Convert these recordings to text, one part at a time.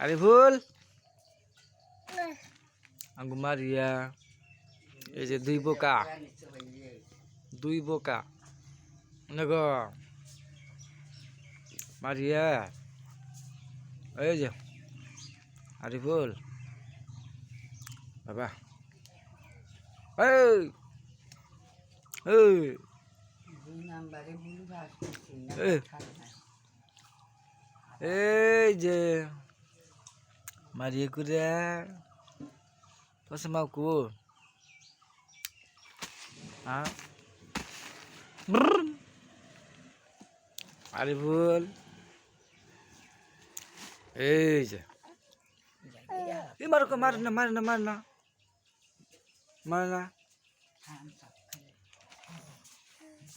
আরে ভুল। আঙ্গু মারিয়া। এই যে দুই বোকা। দুই বোকা। নগ মারিয়া। এই যে। আরে ভুল। বাবা। এই। এই। দুই নাম্বারে বুলু ভাস করছি না এ। এই যে মারিয়ে করে পয়সা মাকু হ্যাঁ আরে ভুল এই যে এই মারো কো, মার না মার না মার না মার না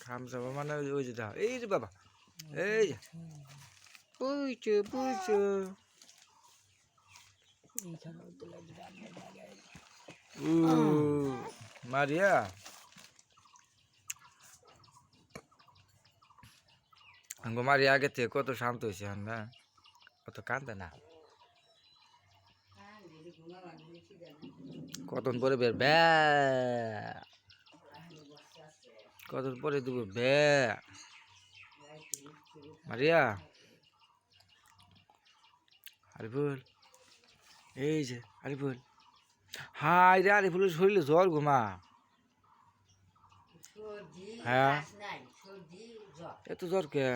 খাম যাব মানে ওই- ওই যে দাও এই যে বাবা এই যে বুঝছ বুঝছ উ মারিয়া মারিয়া আগে থেকে কত শান্ত হয়েছে না কত কান্দে না কতক্ষণ পরে বের ব্যা কতক্ষণ পরে দেবো ব্যা মারিয়া আরিফুল এই যে আরিফুল। হাই রে আরিফুলের শরীরে জ্বর ঘুমা হ্যাঁ। এত জ্বর কে?